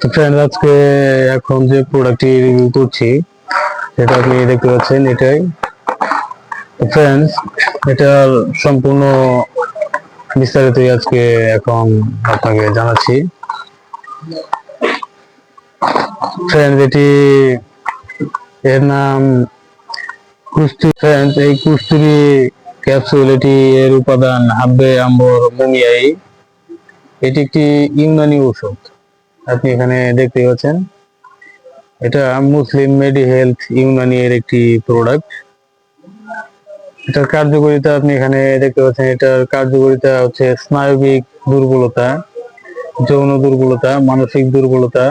তো ফ্রেন্ড আজকে এখন যে প্রোডাক্টটি রিভিউ করছি, সেটা আপনি দেখতে পাচ্ছেন এটাই। ফ্রেন্ডস এটার সম্পূর্ণ বিস্তারিতই আজকে এখন আপনাকে জানাচ্ছি। ফ্রেন্ড এটি এর নাম কুস্তি। ফ্রেন্ড এই কুস্তুরি ক্যাপসুল এটি এর উপাদান হাব্বে আম্বর মুমিয়াই। এটি একটি ইউনানি ঔষধ। আপনি এখানে দেখতে পাচ্ছেন। এটা মুসলিম মেডি হেলথ ইউনানি এর একটি প্রোডাক্ট এটার কার্যকারিতা আপনি এখানে দেখতে পাচ্ছেন, এটার কার্যকারিতা হচ্ছে স্নায়বিক দুর্বলতা, যৌন দুর্বলতা, মানসিক দুর্বলতা,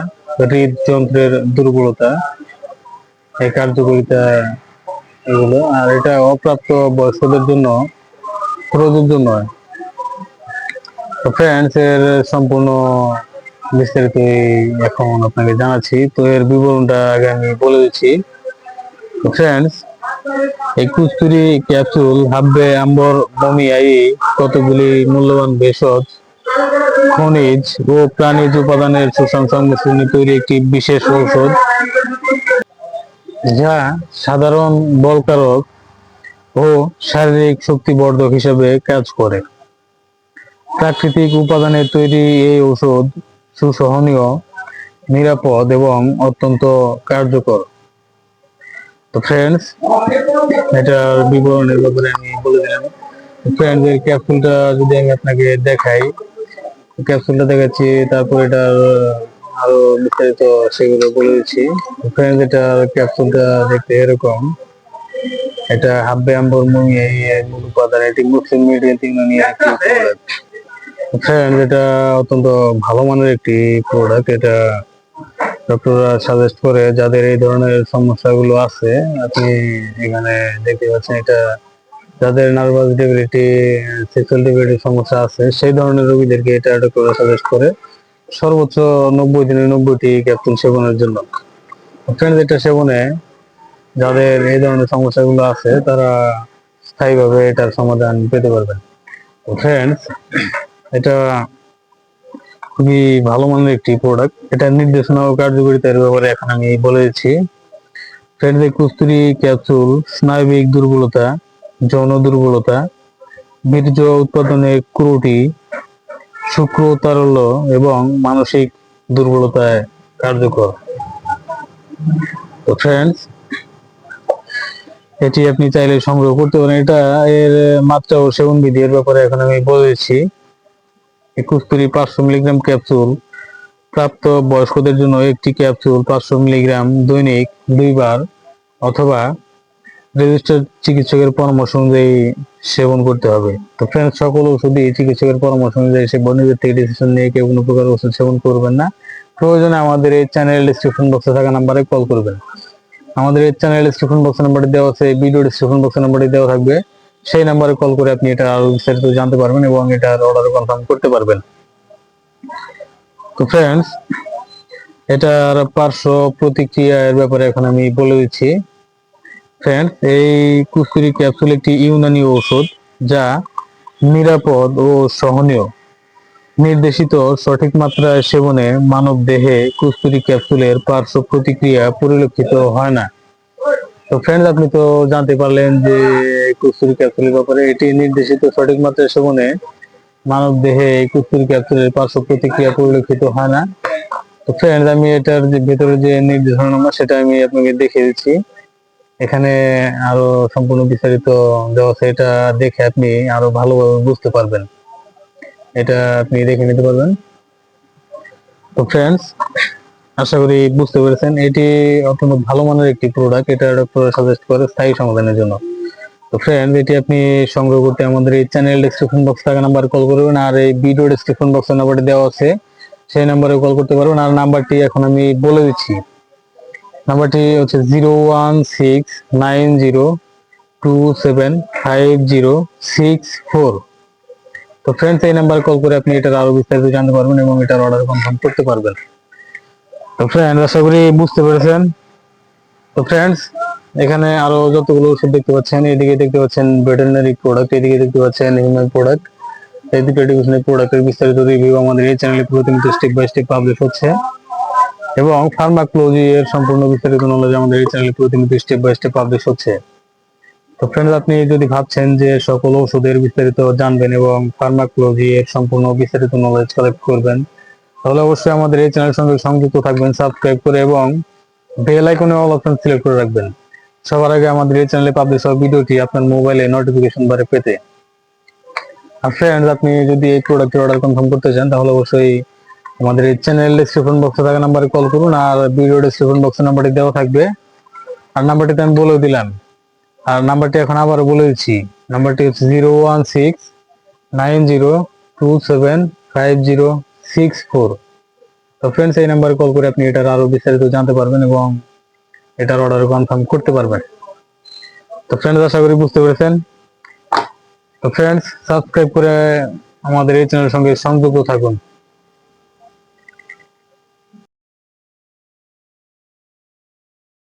হৃদযন্ত্রের দুর্বলতা। এই কার্যকারিতা এগুলো, আর এটা অপ্রাপ্ত বয়স্কদের জন্য প্রযোজ্য নয়। ফ্রেন্ডস এর সম্পূর্ণ বিস্তারিত এখন আপনাকে জানাচ্ছি। তো এর বিবরণটা আগে আমি বলে দিচ্ছি। ফ্রেন্ডস এই কুস্তুরি ক্যাপসুল হাব্বে, আম্বর মমিয়াই কতগুলি মূল্যবান ভেষজ, খনিজ ও প্রাণীজ উপাদানের সুষম সংমিশ্রণে তৈরি একটি বিশেষ ঔষধ, যা সাধারণ বলকারক ও শারীরিক শক্তিবর্ধক হিসেবে কাজ করে। প্রাকৃতিক উপাদানের তৈরি এই ঔষধ সুসহনীয়, নিরাপদ এবং অত্যন্ত কার্যকর। তো ফ্রেন্ডস এটার বিবরণের ব্যাপারে আমি বলে দিলাম। ফ্রেন্ডস এর ক্যাপসুলটা যদি আমি আপনাকে দেখাই ক্যাপসুলটা দেখাচ্ছি, তারপর এটার আরও বিস্তারিত সেগুলো বলে দিচ্ছি। ফ্রেন্ডস এটার ক্যাপসুলটা দেখতে এরকম। এটা হাব্বে আম্বর মুমি এই মূল এটি মুসলিম মিডিয়াম নিয়ে একটি প্রোডাক্ট ফ্রেন্ড এটা অত্যন্ত ভালো মানের একটি প্রোডাক্ট এটা ডক্টররা সাজেস্ট করে, যাদের এই ধরনের সমস্যাগুলো আছে, আপনি এখানে দেখতে পাচ্ছেন এটা, যাদের নার্ভাস ডিবিলিটি সেক্সুয়াল ডিবিলিটি সমস্যা আছে, সেই ধরনের রোগীদেরকে এটা ডক্টররা সাজেস্ট করে, সর্বোচ্চ নব্বই দিনে নব্বইটি ক্যাপসুল সেবনের জন্য। ফ্রেন্ড এটা সেবনে, যাদের এই ধরনের সমস্যাগুলো আছে, তারা স্থায়ীভাবে এটার সমাধান পেতে পারবেন। ফ্রেন্ডস এটা খুবই ভালো মানের একটি প্রোডাক্ট এটা নির্দেশনা ও কার্যকারিতার ব্যাপারে এখন আমি বলে দিচ্ছি। ফ্রেন্ডস কুস্তুরি ক্যাপসুল, স্নায়বিক দুর্বলতা, যৌন দুর্বলতা, বীর্য উৎপাদনে ক্রুটি, শুক্র তারল্য এবং মানসিক দুর্বলতায় কার্যকর। তো ফ্রেন্ডস এটি আপনি চাইলে সংগ্রহ করতে পারেন। এটা এর মাত্রা ও সেবন বিধি এর ব্যাপারে এখন আমি বলেছি কুস্তুরি পাঁচশো মিলিগ্রাম ক্যাপসুল, প্রাপ্ত বয়স্কদের জন্য একটি ক্যাপসুল পাঁচশো মিলিগ্রাম দৈনিক দুইবার অথবা রেজিস্টার্ড চিকিৎসকের পরামর্শ অনুযায়ী সেবন করতে হবে। তো ফ্রেন্ডস সকল ওষুধই চিকিৎসকের পরামর্শ অনুযায়ী সে নিজের থেকে ডিসিশন নিয়ে কেউ কোনো প্রকার ওষুধ সেবন করবেন না। প্রয়োজনে আমাদের এই চ্যানেল ডিসক্রিপশন বক্সে থাকা নাম্বারে কল করবেন। আমাদের এই চ্যানেল ডিসক্রিপশন বক্স নাম্বারটি দেওয়া আছে ভিডিও ডিসক্রিপশন বক্স নাম্বারটি দেওয়া থাকবে। সেই নাম্বারে কল করে আপনি এটা আরও বিস্তারিত জানতে পারবেন এবং এটার অর্ডার কনফার্ম করতে পারবেন। তো ফ্রেন্ডস এটার পার্শ্ব প্রতিক্রিয়া এর ব্যাপারে এখন আমি বলে দিচ্ছি। ফ্রেন্ডস এই কুস্তুরি ক্যাপসুল একটি ইউনানি ঔষধ যা নিরাপদ ও সহনীয়। নির্দেশিত সঠিক মাত্রায় সেবনে মানব দেহে কুস্তুরি ক্যাপসুলের পার্শ্ব প্রতিক্রিয়া পরিলক্ষিত হয় না। তো ফ্রেন্ডস আপনি তো জানতে পারলেন যে কুস্তুরি ক্যাপসুলের ব্যাপারে এটি নির্দেশিত সঠিক মাত্রায় সেবনে মানব দেহে কুস্তুরি ক্যাপসুলের পার্শ্ব প্রতিক্রিয়া পরিলক্ষিত হয় না। তো ফ্রেন্ডস আমি এটার যে ভেতরে যে নির্দেশনা নাম্বার সেটা আমি আপনাকে দেখিয়ে দিচ্ছি। এখানে আরও সম্পূর্ণ বিস্তারিত দেওয়া আছে, এটা দেখে আপনি আরও ভালোভাবে বুঝতে পারবেন। এটা আপনি দেখে নিতে পারবেন। তো ফ্রেন্ডস আশা করি বুঝতে পেরেছেন। এটি অত্যন্ত ভালো মানের একটি প্রোডাক্ট এটা ডক্টর সাজেস্ট করে স্থায়ী সমাধানের জন্য। তো ফ্রেন্ড এটি আপনি সংগ্রহ করতে আমাদের এই চ্যানেল ডেসক্রিপশন বক্স থাকা নাম্বার কল করবেন আর এই ভিডিও ডেসক্রিপশন বক্সের নাম্বারটি দেওয়া আছে। সেই নাম্বারে কল করতে পারবেন। আর নাম্বারটি এখন আমি বলে দিচ্ছি। নাম্বারটি হচ্ছে zero one six nine zero two seven five zero six four তো ফ্রেন্ডস এই নাম্বার কল করে আপনি এটার আরও বিস্তারিত জানতে পারবেন এবং এটার অর্ডার কনফার্ম করতে পারবেন। তো ফ্রেন্ড আশা করি বুঝতে পেরেছেন। তো ফ্রেন্ডস এখানে আরও যতগুলো ওষুধ দেখতে পাচ্ছেন, এদিকে দেখতে পাচ্ছেন ভেটেরিনারি প্রোডাক্ট এদিকে দেখতে পাচ্ছেন হিউম্যান প্রোডাক্ট এই দুটো এডুকেশনাল প্রোডাক্টের বিস্তারিত রিভিউ আমাদের এই চ্যানেলে প্রতিনিয়ত স্টেপ বাই স্টেপ পাবলিশ হচ্ছে। এবং ফার্মাকোলজি এর সম্পূর্ণ বিস্তারিত নলেজ আমাদের এই চ্যানেলে প্রতিনিয়ত স্টেপ বাই স্টেপ পাবলিশ হচ্ছে। তো ফ্রেন্ডস আপনি যদি ভাবছেন যে সকল ওষুধের বিস্তারিত জানবেন এবং ফার্মাকোলজি এর সম্পূর্ণ বিস্তারিত নলেজ কালেক্ট করবেন তাহলে অবশ্যই আমাদের এই চ্যানেলের সঙ্গে সংযুক্ত থাকবেন সাবস্ক্রাইব করে এবং বেল আইকনে অল অপশন সিলেক্ট করে রাখবেন। সবার আগে আমাদের এই চ্যানেলে পাবলিশ হওয়া ভিডিওটি আপনার মোবাইলে নোটিফিকেশন বারে পেতে। আর ফ্রেন্ডস আপনি যদি এই প্রোডাক্টের অর্ডার কনফার্ম করতে চান, তাহলে অবশ্যই আমাদের এই চ্যানেল ডেসক্রিপশন বক্সে থাকা নাম্বারে কল করুন আর ভিডিও ডেসক্রিপশন বক্সে নাম্বারটি দেওয়া থাকবে। আর নাম্বারটিতে আমি বলে দিলাম। আর নাম্বারটি এখন আবার বলে দিচ্ছি। নাম্বারটি হচ্ছে zero one six nine zero two seven five zero six four তো ফ্রেন্ডস এই নাম্বারে কল করে আপনি এটার আরও বিস্তারিত জানতে পারবেন এবং এটার অর্ডার কনফার্ম করতে পারবেন। তো ফ্রেন্ডস আশা করি বুঝতে পেরেছেন। তো ফ্রেন্ডস সাবস্ক্রাইব করে আমাদের এই চ্যানেলের সঙ্গে সংযুক্ত থাকুন।